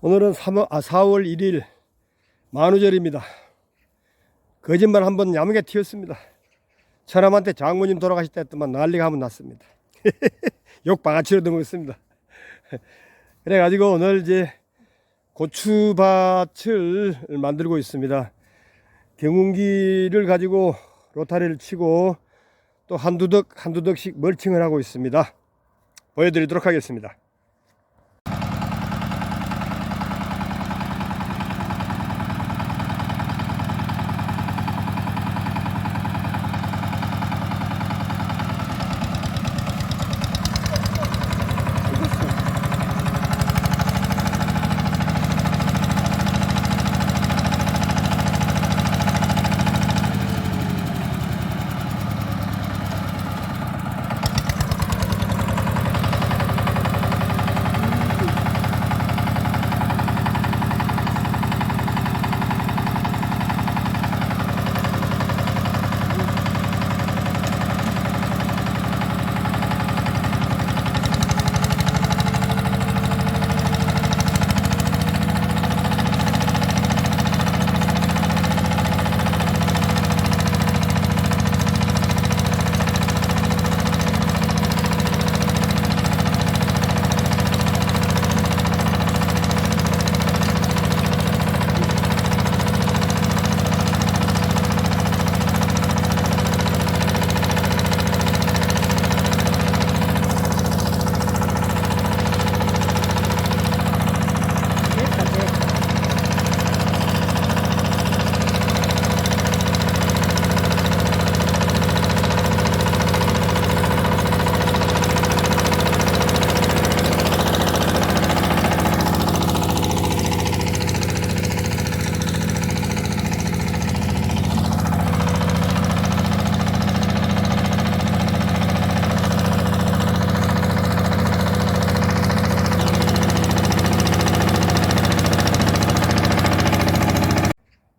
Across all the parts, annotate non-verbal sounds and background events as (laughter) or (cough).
오늘은 3월, 아, 4월 1일 만우절입니다. 거짓말 한 번 야무게 튀었습니다. 천암한테 장모님 돌아가실 때 했더만 난리가 한번 났습니다. (laughs) 욕 바가치로 넘었습니다. (laughs) 그래가지고 오늘 이제 고추밭을 만들고 있습니다. 경운기를 가지고 로타리를 치고 또 한두 덕, 한두 덕씩 멀칭을 하고 있습니다. 보여드리도록 하겠습니다.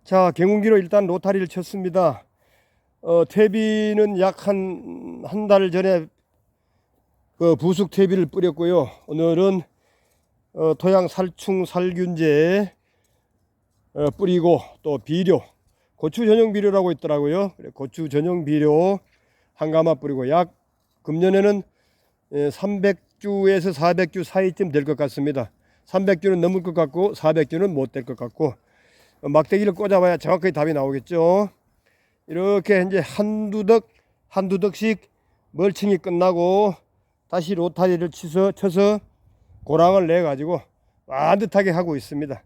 자, 경운기로 일단 로타리를 쳤습니다. 어, 퇴비는 약 한, 한 달 전에 그 부숙 퇴비를 뿌렸고요. 오늘은 어, 토양 살충 살균제 어, 뿌리고 또 비료, 고추 전용 비료라고 있더라고요. 고추 전용 비료 한 가마 뿌리고 약 금년에는 300주에서 400주 사이쯤 될 것 같습니다. 300주는 넘을 것 같고 400주는 못 될 것 같고 막대기를 꽂아봐야 정확하게 답이 나오겠죠. 이렇게 이제 한두 덕, 한두 덕씩 멀칭이 끝나고 다시 로타리를 치서, 쳐서 고랑을 내가지고 완듯하게 하고 있습니다.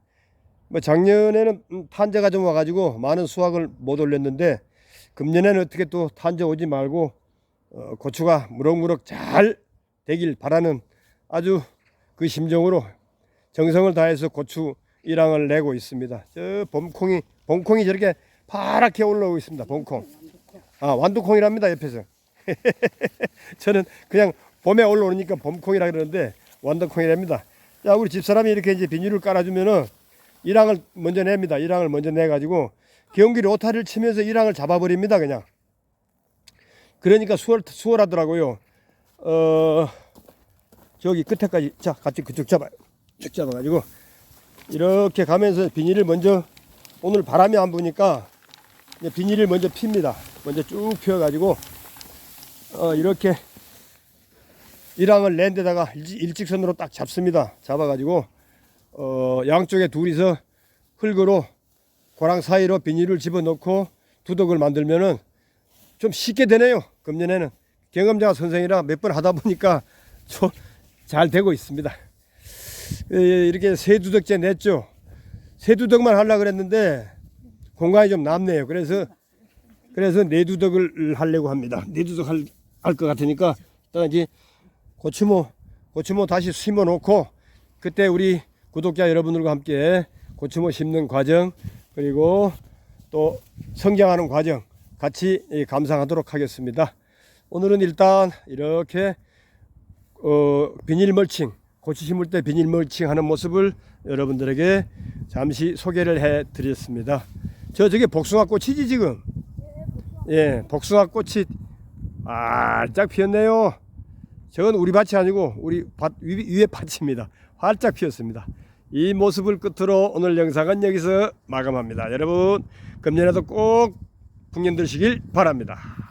뭐 작년에는 음, 탄저가 좀 와가지고 많은 수확을 못 올렸는데 금년에는 어떻게 또 탄저 오지 말고 어, 고추가 무럭무럭 잘 되길 바라는 아주 그 심정으로 정성을 다해서 고추 일항을 내고 있습니다. 저 봄콩이 봄콩이 저렇게 파랗게 올라오고 있습니다. 봄콩. 아 완두콩이랍니다 옆에서. (laughs) 저는 그냥 봄에 올라오니까 봄콩이라 그러는데 완두콩이랍니다. 자 우리 집사람이 이렇게 이제 비닐을 깔아주면은 일항을 먼저 냅니다. 일항을 먼저 내 가지고 경기를 오타리를 치면서 일항을 잡아버립니다. 그냥. 그러니까 수월 수월하더라고요. 어 저기 끝에까지 자 같이 그쪽 잡아요. 쭉 잡아가지고. 이렇게 가면서 비닐을 먼저 오늘 바람이 안 부니까 비닐을 먼저 핍니다. 먼저 쭉 펴가지고 어, 이렇게 일항을 낸 데다가 일직- 일직 선으로 딱 잡습니다. 잡아가지고 어, 양쪽에 둘이서 흙으로 고랑 사이로 비닐을 집어넣고 두덕을 만들면은 좀 쉽게 되네요. 금년에는 경험자 선생이라 몇 번 하다 보니까 (laughs) 좀 잘 되고 있습니다. 예, 이렇게 세 두덕째 냈죠. 세 두덕만 하려 그랬는데 공간이 좀 남네요. 그래서 그래서 네 두덕을 하려고 합니다. 네 두덕 할 것 같으니까 일단 이제 고추모 고추모 다시 심어 놓고 그때 우리 구독자 여러분들과 함께 고추모 심는 과정 그리고 또 성장하는 과정 같이 예, 감상하도록 하겠습니다. 오늘은 일단 이렇게 어, 비닐 멀칭, 고추 심을 때 비닐 멀칭 하는 모습을 여러분들에게 잠시 소개를 해 드렸습니다. 저 저게 복숭아 꽃이지 지금? 예, 복숭아 꽃이 활짝 피었네요. 저건 우리 밭이 아니고 우리 밭 위, 위에 밭입니다. 활짝 피었습니다. 이 모습을 끝으로 오늘 영상은 여기서 마감합니다. 여러분 금년에도 꼭 풍년 되시길 바랍니다.